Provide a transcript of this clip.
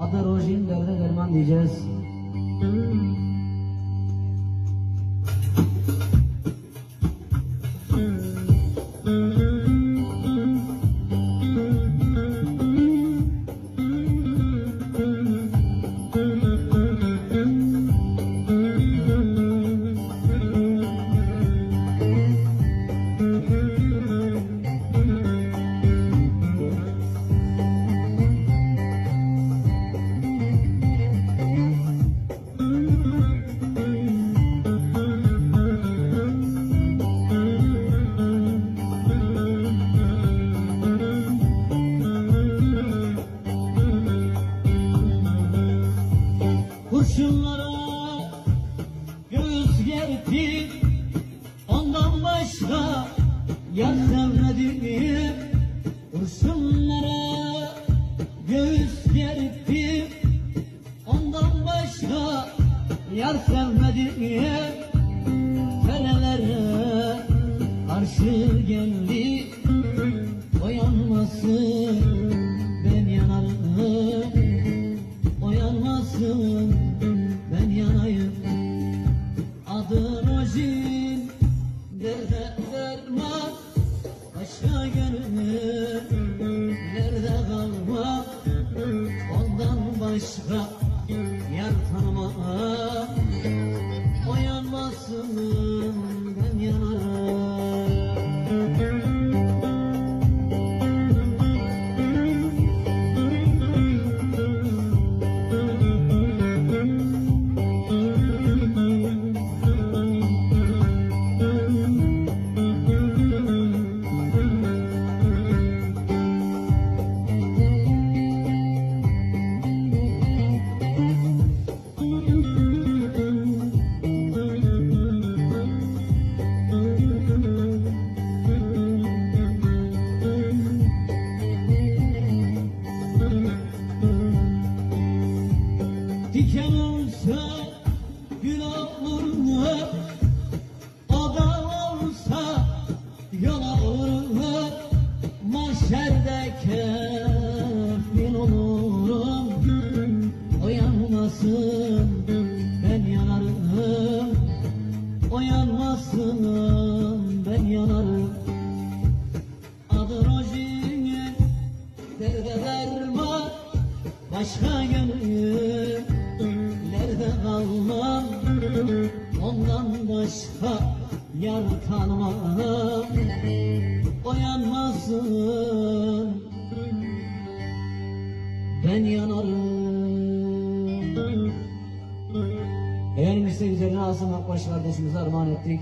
Adı Rojin derde derman diyeceğiz. Kurşunlara göğüs gerdi. Ondan başka yar sevmedim. Kurşunlara göğüs gerdi. Ondan başka yar sevmedim Oyanmasın ben yanayım. Adı Rojin Derde derman? Başka gönül Nerede kalmak? Ondan başka Yar tanımam Diken olsa gül olur mu? Adam olsa yol olur mu? Mahşerde kefil olurum Oyanmasın ben yanarım Oyanmasın ben yanarım Adı Rojin'in derde derman Başka gönül kalmam Ondan başka yar tanımam Oyanmasın Ben yanarım. Efendim işte üzerine Asım Akbaş kardeşimize armağan ettik